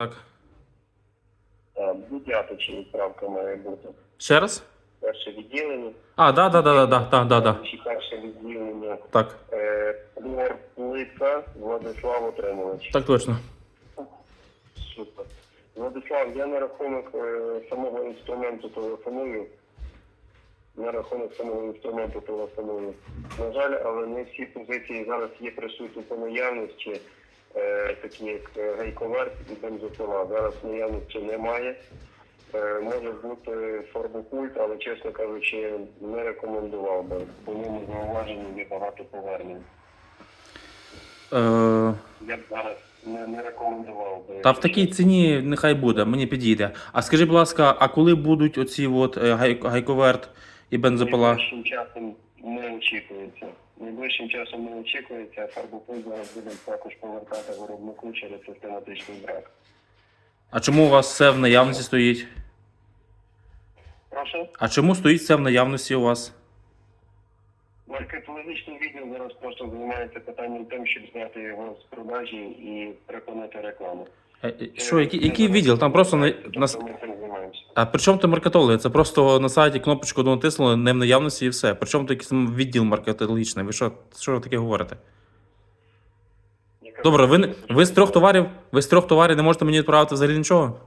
Так. А, Будятичі відправка має бути. Ще раз? Перше відділення. А, да, да, да, да, да, да, да, да. Чи перше відділення. Так, Е, Лор Владислав Отримович. так точно. Супер. Владислав, я на рахунок е, самого інструменту телефоную. На рахунок самого інструменту телефоную. На жаль, але не всі позиції зараз є присутні по наявності, е, такі як е, гайковерт і бензопила. Зараз наявності немає. Е, може бути фарбокульт, але чесно кажучи, не рекомендував би. По ньому зауваження є багато повернень. Е, Я б зараз не, не рекомендував би. та в такій ціні нехай буде, мені підійде. А скажи, будь ласка, а коли будуть оці от е, гай, гайковерт і бензопила? Найближчим часом не очікується. Найближчим часом не очікується, а фарбопульт зараз буде також повертати виробнику через систематичний брак. А чому у вас все в наявності стоїть? Прошу. А чому стоїть все в наявності у вас? Маркетологічний відділ зараз просто займається питанням тим, щоб зняти його з продажі і припинити рекламу. Е, е, Що, який, який відділ? Там просто на, на... А при чому то маркетологи? Це просто на сайті кнопочку натиснули, не в наявності і все. При чому то якийсь там відділ маркетологічний? Ви що, що ви таке говорите? Добре, ви, ви з трьох товарів, ви з трьох товарів не можете мені відправити взагалі нічого?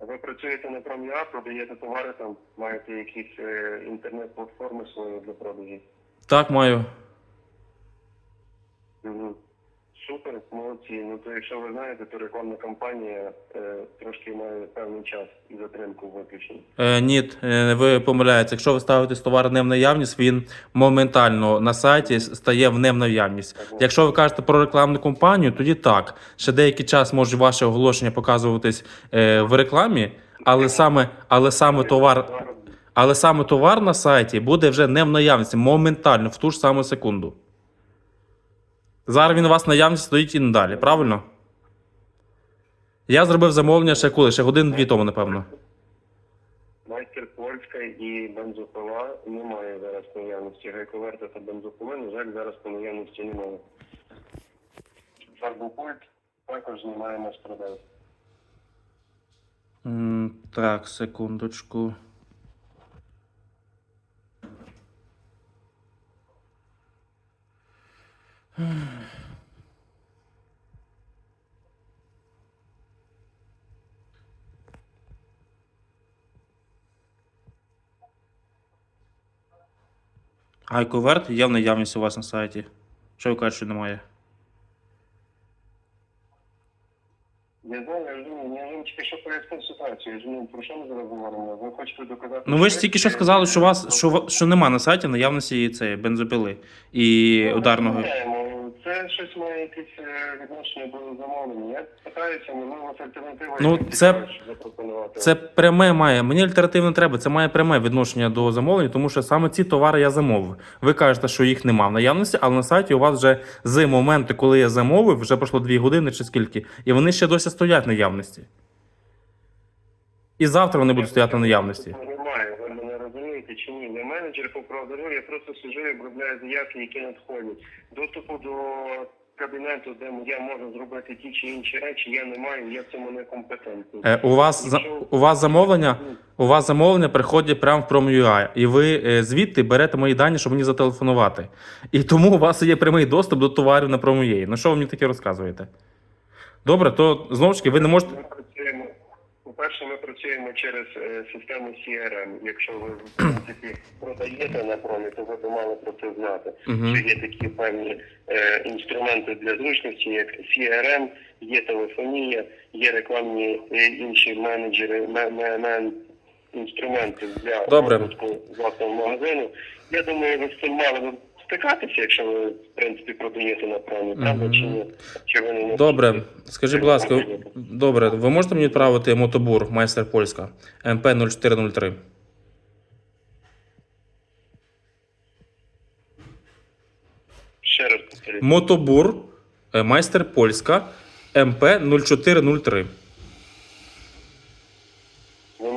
Ви працюєте на пром'я, продаєте товари там, маєте якісь е, інтернет-платформи свої для продажі. Так, маю. Мгм. Супер, молодці. Ну то якщо ви знаєте, то рекламна кампанія е, трошки має певний час і затримку в виключенні. Е, ні, е, ви помиляєтеся. Якщо ви ставите товар не в наявність, він моментально на сайті стає в не в наявність. Якщо ви кажете про рекламну кампанію, тоді так. Ще деякий час може ваше оголошення показуватись е, в рекламі, але саме, але саме товар. Але саме товар на сайті буде вже не в наявності, моментально, в ту ж саму секунду. Зараз він у вас в наявності стоїть і надалі, правильно? Я зробив замовлення ще коли? Ще годин-дві тому, напевно. Майстер Польська і бензопила немає зараз наявності. Гайковерта та бензопили, на жаль, зараз по наявності немає. Фарбопульт також знімаємо з продаж. М, Так, секундочку. Айковерт є в наявності у вас на сайті. Що ви кажете, що немає? Я знаю, я розумію, я вам тільки що пояснив ситуацію. Я розумію, про що ми зараз говоримо? Ви хочете доказати... Ну ви ж тільки що сказали, що у вас що, ва- що нема на сайті наявності цієї бензопили і ударного. Знаємо, Це щось має якесь е, відношення до замовлення. Я питаюся, можливо, вас альтернатива Ну, це- запропонувати. Це пряме має. Мені альтернативно треба. Це має пряме відношення до замовлення, тому що саме ці товари я замовив. Ви кажете, що їх нема в наявності, але на сайті у вас вже з моменту, коли я замовив, вже пройшло дві години чи скільки, і вони ще досі стоять в наявності. І завтра вони будуть стояти в наявності. Немає, ви мене розумієте чи ні? Я менеджер по продажу, я просто сиджу і обробляю заявки, які надходять. Доступу до кабінету, де я можу зробити ті чи інші речі, я не маю, я в цьому не компетентний. Е, у вас за- у вас замовлення, у вас замовлення приходять прямо в Prom.ua, і ви е, звідти берете мої дані, щоб мені зателефонувати. І тому у вас є прямий доступ до товарів на Prom.ua. Ну що ви мені таке розказуєте? Добре, то знову ж таки, ви не можете. По-перше, ми працюємо через е, систему CRM. Якщо ви в принципі продаєте на промі, то ви б мали про це знати. Мгм. Що є такі певні е, інструменти для зручності, як CRM, є телефонія, є рекламні е, інші менеджери, ме- ме- ме- інструменти для розвитку власного магазину. Я думаю, ви з цим мали стикатися, якщо ви в принципі продаєте на промі, правда чи ні? Чи ви не Добре, скажіть, будь ласка, добре, ви можете мені відправити мотобур майстер Польська МП 0403? ще раз повторюю. Мотобур е, майстер Польська МП 0403. Ви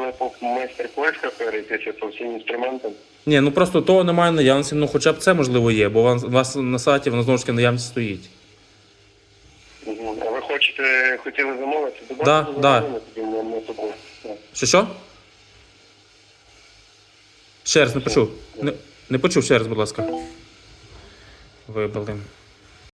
вирішили по майстер Польська перейтися по всім інструментам. Ні, ну просто того немає наявності, ну хоча б це можливо є, бо у вас- на сайті воно знову ж таки наявність стоїть. А ви хочете хотіли замовити. Будь Да, да. Так. Що що? Ще раз не почув. Не, не почув ще раз, будь ласка. Вибили.